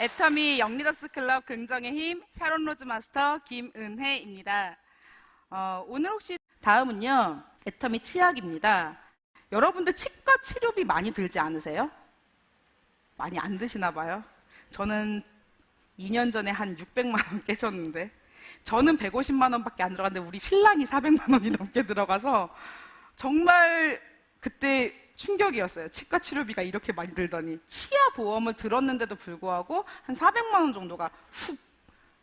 애터미 영리더스 클럽 긍정의 힘 샤론 로즈 마스터 김은혜입니다. 어, 오늘 혹시 다음은요 애터미 치약입니다. 여러분들 치과 치료비 많이 들지 않으세요? 많이 안 드시나 봐요. 저는 2년 전에 한 600만 원 깨졌는데 저는 150만 원밖에 안 들어갔는데 우리 신랑이 400만 원이 넘게 들어가서 정말 그때 충격이었어요. 치과 치료비가 이렇게 많이 들더니 치아 보험을 들었는데도 불구하고 한 400만 원 정도가 훅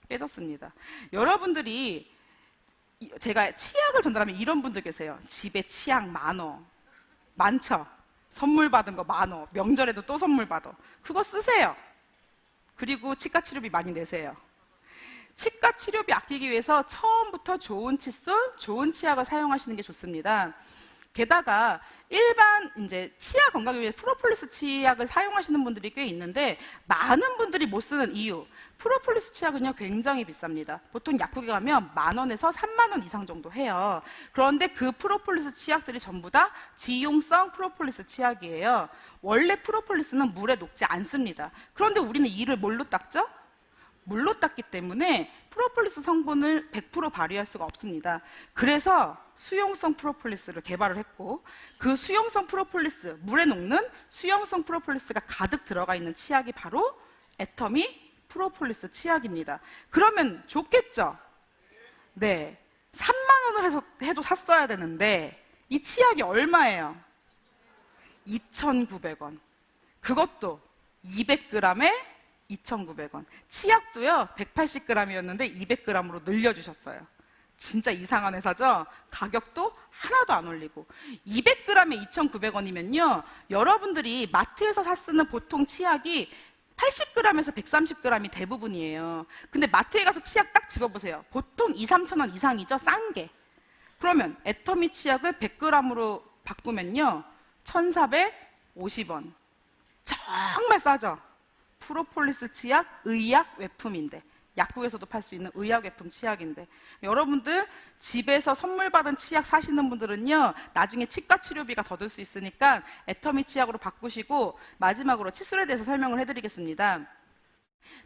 깨졌습니다. 여러분들이 이- 제가 치약을 전달하면 이런 분들 계세요. 집에 치약 많어. 많죠? 선물 받은 거 많어. 명절에도 또 선물 받아. 그거 쓰세요. 그리고 치과 치료비 많이 내세요. 치과 치료비 아끼기 위해서 처음부터 좋은 칫솔, 좋은 치약을 사용하시는 게 좋습니다. 게다가 일반 이제 치아 건강을 위해 프로폴리스 치약을 사용하시는 분들이 꽤 있는데 많은 분들이 못 쓰는 이유 프로폴리스 치약은요 굉장히 비쌉니다. 보통 약국에 가면 만 원에서 3만 원 이상 정도 해요. 그런데 그 프로폴리스 치약들이 전부 다 지용성 프로폴리스 치약이에요. 원래 프로폴리스는 물에 녹지 않습니다. 그런데 우리는 이를 뭘로 닦죠? 물로 닦기 때문에 프로폴리스 성분을 100% 발휘할 수가 없습니다. 그래서 수용성 프로폴리스를 개발을 했고 그 수용성 프로폴리스, 물에 녹는 수용성 프로폴리스가 가득 들어가 있는 치약이 바로 애터미 프로폴리스 치약입니다. 그러면 좋겠죠? 네. 3만 원을 해서 해도 샀어야 되는데 이 치약이 얼마예요? 2,900원. 그것도 200g에 2,900원. 치약도요, 180g이었는데 200g으로 늘려주셨어요. 진짜 이상한 회사죠? 가격도 하나도 안 올리고. 200g에 2,900원이면요, 여러분들이 마트에서 사 쓰는 보통 치약이 80g에서 130g이 대부분이에요. 근데 마트에 가서 치약 딱 집어보세요. 보통 2, 3천 원 이상이죠? 싼 게. 그러면 애터미 치약을 100g으로 바꾸면요, 1,450원. 정말 싸죠? 프로폴리스 치약, 의약 외품인데 약국에서도 팔 수 있는 의약 외품 치약인데 여러분들 집에서 선물 받은 치약 사시는 분들은요 나중에 치과 치료비가 더 들 수 있으니까 애터미 치약으로 바꾸시고 마지막으로 칫솔에 대해서 설명을 해드리겠습니다.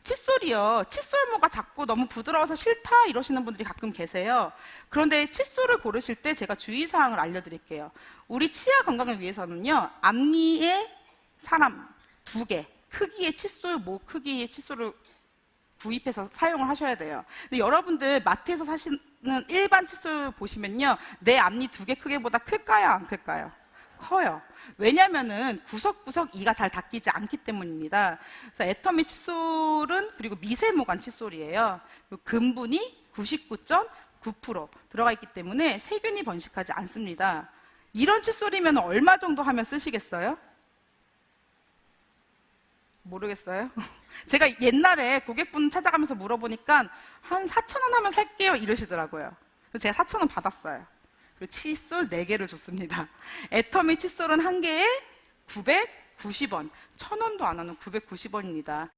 칫솔이요. 칫솔모가 작고 너무 부드러워서 싫다 이러시는 분들이 가끔 계세요. 그런데 칫솔을 고르실 때 제가 주의사항을 알려드릴게요. 우리 치아 건강을 위해서는요. 앞니에 사람 두 개, 크기의 칫솔, 모 크기의 칫솔을 구입해서 사용을 하셔야 돼요. 근데 여러분들 마트에서 사시는 일반 칫솔 보시면요. 내 앞니 두 개 크기보다 클까요? 안 클까요? 커요. 왜냐면은 구석구석 이가 잘 닦이지 않기 때문입니다. 그래서 애터미 칫솔은 그리고 미세모관 칫솔이에요. 근분이 99.9% 들어가 있기 때문에 세균이 번식하지 않습니다. 이런 칫솔이면 얼마 정도 하면 쓰시겠어요? 모르겠어요. 제가 옛날에 고객분 찾아가면서 물어보니까 한 4천 원 하면 살게요 이러시더라고요. 그래서 제가 4천 원 받았어요. 그리고 칫솔 4개를 줬습니다. 애터미 칫솔은 한 개에 990원, 천 원도 안 하는 990원입니다.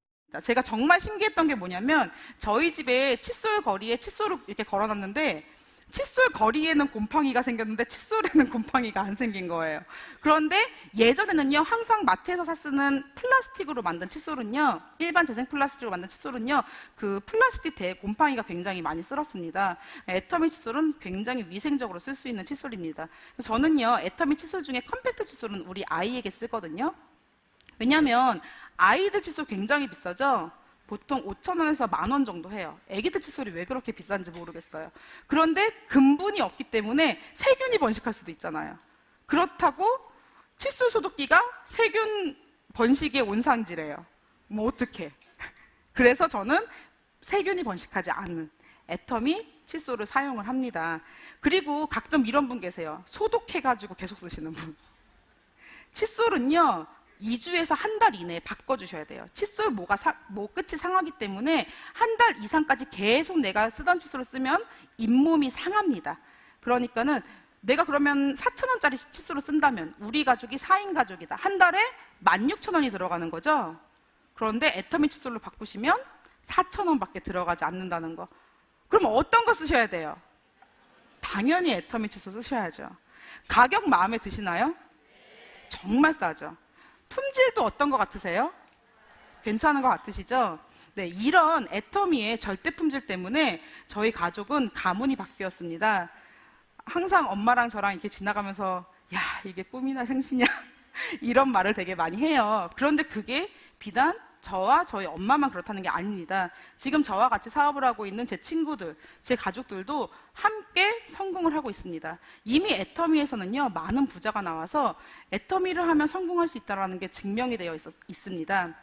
제가 정말 신기했던 게 뭐냐면 저희 집에 칫솔 거리에 칫솔을 이렇게 걸어놨는데 칫솔 거리에는 곰팡이가 생겼는데 칫솔에는 곰팡이가 안 생긴 거예요. 그런데 예전에는요, 항상 마트에서 사 쓰는 플라스틱으로 만든 칫솔은요, 일반 재생 플라스틱으로 만든 칫솔은요, 그 플라스틱 대에 곰팡이가 굉장히 많이 쓸었습니다. 애터미 칫솔은 굉장히 위생적으로 쓸 수 있는 칫솔입니다. 저는요, 애터미 칫솔 중에 컴팩트 칫솔은 우리 아이에게 쓰거든요. 왜냐하면 아이들 칫솔 굉장히 비싸죠. 보통 5천 원에서 만 원 정도 해요. 애기들 칫솔이 왜 그렇게 비싼지 모르겠어요. 그런데 근분이 없기 때문에 세균이 번식할 수도 있잖아요. 그렇다고 칫솔 소독기가 세균 번식의 온상지래요. 뭐 어떡해. 그래서 저는 세균이 번식하지 않는 애터미 칫솔을 사용을 합니다. 그리고 가끔 이런 분 계세요. 소독해가지고 계속 쓰시는 분. 칫솔은요, 2주에서 한 달 이내에 바꿔주셔야 돼요. 칫솔 모가 사- 모 끝이 상하기 때문에 한 달 이상까지 계속 내가 쓰던 칫솔을 쓰면 잇몸이 상합니다. 그러니까는 내가 그러면 4,000원짜리 칫솔을 쓴다면 우리 가족이 4인 가족이다. 한 달에 16,000원이 들어가는 거죠. 그런데 애터미 칫솔로 바꾸시면 4,000원밖에 들어가지 않는다는 거. 그럼 어떤 거 쓰셔야 돼요? 당연히 애터미 칫솔 쓰셔야죠. 가격 마음에 드시나요? 정말 싸죠. 품질도 어떤 것 같으세요? 괜찮은 것 같으시죠? 네, 이런 애터미의 절대 품질 때문에 저희 가족은 가문이 바뀌었습니다. 항상 엄마랑 저랑 이렇게 지나가면서 야, 이게 꿈이나 생시냐 이런 말을 되게 많이 해요. 그런데 그게 비단 저와 저희 엄마만 그렇다는 게 아닙니다. 지금 저와 같이 사업을 하고 있는 제 친구들, 제 가족들도 함께 성공을 하고 있습니다. 이미 애터미에서는요, 많은 부자가 나와서 애터미를 하면 성공할 수 있다는 게 증명이 되어 있, 있습니다.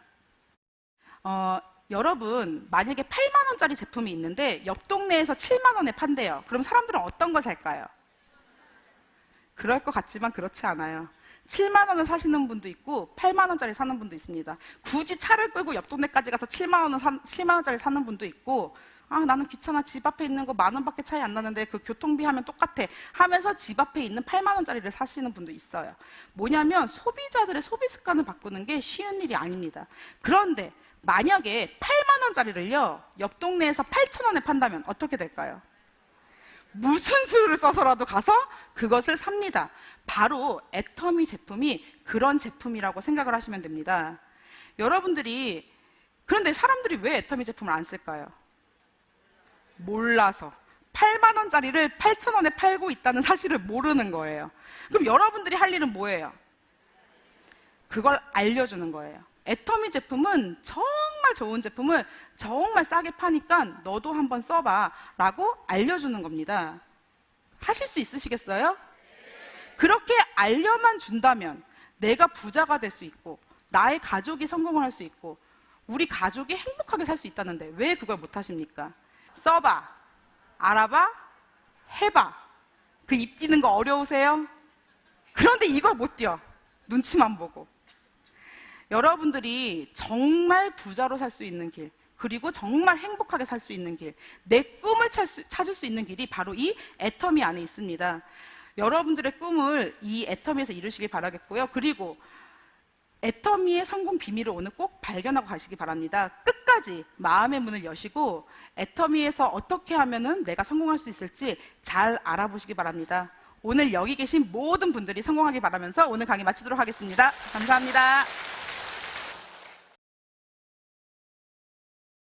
어, 여러분, 만약에 8만원짜리 제품이 있는데 옆 동네에서 7만원에 판대요. 그럼 사람들은 어떤 걸 살까요? 그럴 것 같지만 그렇지 않아요. 7만 원을 사시는 분도 있고 8만 원짜리 사는 분도 있습니다. 굳이 차를 끌고 옆 동네까지 가서 7만 원을 사, 7만 원짜리 사는 분도 있고 아 나는 귀찮아 집 앞에 있는 거 만 원밖에 차이 안 나는데 그 교통비 하면 똑같아 하면서 집 앞에 있는 8만 원짜리를 사시는 분도 있어요. 뭐냐면 소비자들의 소비 습관을 바꾸는 게 쉬운 일이 아닙니다. 그런데 만약에 8만 원짜리를요 옆 동네에서 8천 원에 판다면 어떻게 될까요? 무슨 수를 써서라도 가서 그것을 삽니다. 바로 애터미 제품이 그런 제품이라고 생각을 하시면 됩니다. 여러분들이 그런데 사람들이 왜 애터미 제품을 안 쓸까요? 몰라서 8만 원짜리를 8천 원에 팔고 있다는 사실을 모르는 거예요. 그럼 여러분들이 할 일은 뭐예요? 그걸 알려주는 거예요. 애터미 제품은 정말 좋은 제품을 정말 싸게 파니까 너도 한번 써봐 라고 알려주는 겁니다. 하실 수 있으시겠어요? 그렇게 알려만 준다면 내가 부자가 될 수 있고 나의 가족이 성공을 할 수 있고 우리 가족이 행복하게 살 수 있다는데 왜 그걸 못 하십니까? 써봐, 알아봐, 해봐. 그 입 뛰는 거 어려우세요? 그런데 이걸 못 뛰어. 눈치만 보고. 여러분들이 정말 부자로 살 수 있는 길, 그리고 정말 행복하게 살 수 있는 길, 내 꿈을 찾을 수 있는 길이 바로 이 애터미 안에 있습니다. 여러분들의 꿈을 이 애터미에서 이루시길 바라겠고요. 그리고 애터미의 성공 비밀을 오늘 꼭 발견하고 가시기 바랍니다. 끝까지 마음의 문을 여시고 애터미에서 어떻게 하면은 내가 성공할 수 있을지 잘 알아보시기 바랍니다. 오늘 여기 계신 모든 분들이 성공하길 바라면서 오늘 강의 마치도록 하겠습니다. 감사합니다.